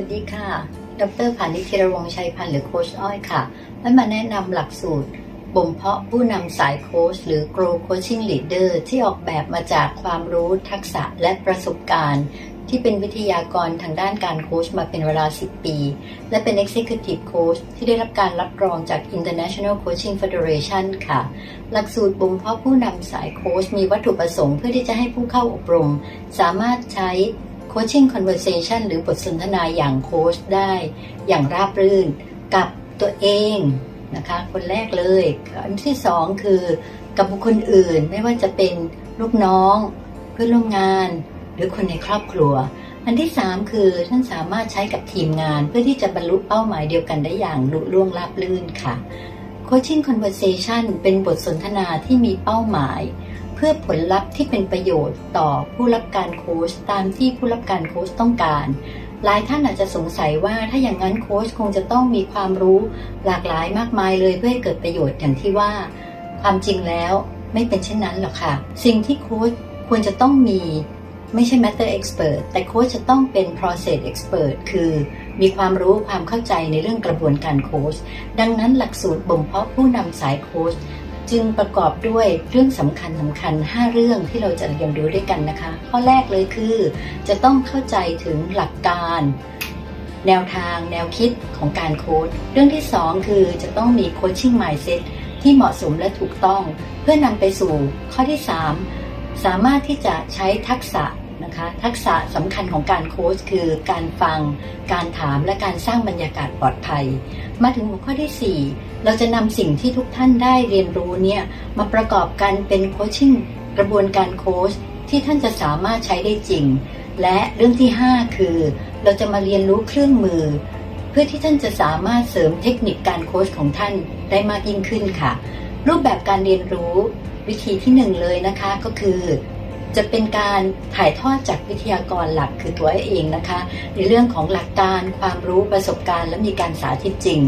วัสดีค่ะ ดรผานิชธีรวงชัยพันธ์หรือโคชอ้อยค่ะและมาแนะนำหลักสูตรบ่มเพาะผู้นำสายโค้ชหรือ Grow Coaching Leader ที่ออกแบบมาจากความรู้ทักษะและประสบการณ์ ที่เป็นวิทยากรทางด้านการโค้ชมาเป็นเวลา 10 ปี และเป็น Executive Coach ที่ได้รับการรับรองจาก International Coaching Federation ค่ะ หลักสูตรบ่มเพาะผู้นำสายโค้ชมีวัตถุประสงค์เพื่อที่จะให้ผู้เข้าอบรม สามารถใช้ Coaching Conversation หรือบทสนทนาอย่างโค้ชได้ อย่างราบรื่นกับตัวเองนะคะคนแรกเลยอันที่สองคือกับบุคคลอื่นไม่ว่าจะเป็นลูกน้อง เพื่อนร่วมงาน หรือคนในครอบครัว อันที่สามคือท่านสามารถใช้กับทีมงานเพื่อที่จะบรรลุเป้าหมายเดียวกันได้อย่างลุล่วงราบลื่นค่ะ Coaching Conversation เป็นบทสนทนาที่มีเป้าหมาย พื่อผลลัพธ์ที่เป็นประโยชน์ต่อผู้รับการโค้ชตามที่ผู้รับการโค้ชต้องการ หลายท่านอาจจะสงสัยว่าถ้าอย่างนั้นโค้ชคงจะต้องมีความรู้หลากหลายมากมายเลยเพื่อให้เกิดประโยชน์อย่างที่ว่า ความจริงแล้วไม่เป็นเช่นนั้นหรอกค่ะ สิ่งที่โค้ชควรจะต้องมีไม่ใช่ matter expert แต่โค้ชจะต้องเป็น process expert คือมีความรู้ความเข้าใจในเรื่องกระบวนการโค้ชดังนั้นหลักสูตรบ่มเพาะผู้นำสายโค้ช จึงประกอบด้วยเรื่องสำคัญสำคัญ 5 เรื่องที่เราจะเรียนรู้ด้วยกันนะคะ ข้อแรกเลยคือจะต้องเข้าใจถึงหลักการ แนวทางแนวคิดของการโค้ชเรื่องที่ 2 คือจะต้องมีโคชชิ่ง mindset ที่เหมาะสมและถูกต้อง เพื่อนำไปสู่ข้อที่ 3 สามารถที่จะใช้ทักษะนะคะทักษะสำคัญของการโค้ชคือการฟัง การถามและการสร้างบรรยากาศปลอดภัย มาถึงหัวข้อที่ 4 เราจะนำสิ่งที่ทุกท่านได้เรียนรู้เนี่ยมาประกอบกันเป็นโคชชิ่งกระบวนการโค้ชที่ท่านจะสามารถใช้ได้จริง และเรื่องที่ 5 คือ เราจะมาเรียนรู้เครื่องมือ เพื่อที่ท่านจะสามารถเสริมเทคนิคการโค้ชของท่านได้มากยิ่งขึ้นค่ะ รูปแบบการเรียนรู้วิธีที่หนึ่งเลยนะคะก็คือ จะเป็นการถ่ายทอดจากวิทยากรหลักคือตัวเองนะคะ ในเรื่องของหลักการความรู้ประสบการณ์ และมีการสาธิตจริง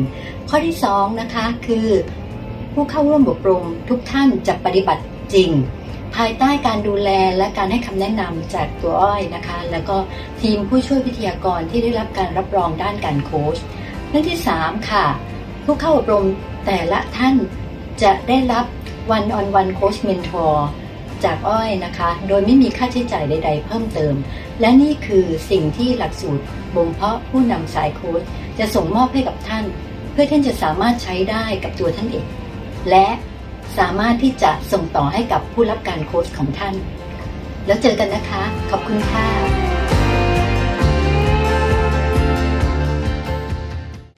ข้อที่2นะคะคือผู้เข้าร่วมอบรมทุกท่านจะปฏิบัติจริง ภายใต้การดูแลและการให้คำแนะนำจากตัวอ้อยนะคะ แล้วก็ทีมผู้ช่วยวิทยากรที่ได้รับการรับรองด้านการโค้ชเรื่องที่ 3 ค่ะ ผู้เข้าอบรมแต่ละท่านจะได้รับ one on one coach mentor จากอ้อยนะคะ โดยไม่มีค่าใช้จ่ายใด ๆ เพิ่มเติม และนี่คือสิ่งที่หลักสูตรบ่มเพาะผู้นำสายโค้ดจะส่งมอบให้กับท่าน เพื่อท่านจะสามารถใช้ได้กับตัวท่านเอง และสามารถที่จะส่งต่อให้กับผู้รับการโค้ชของท่าน แล้วเจอกันนะคะ ขอบคุณค่ะ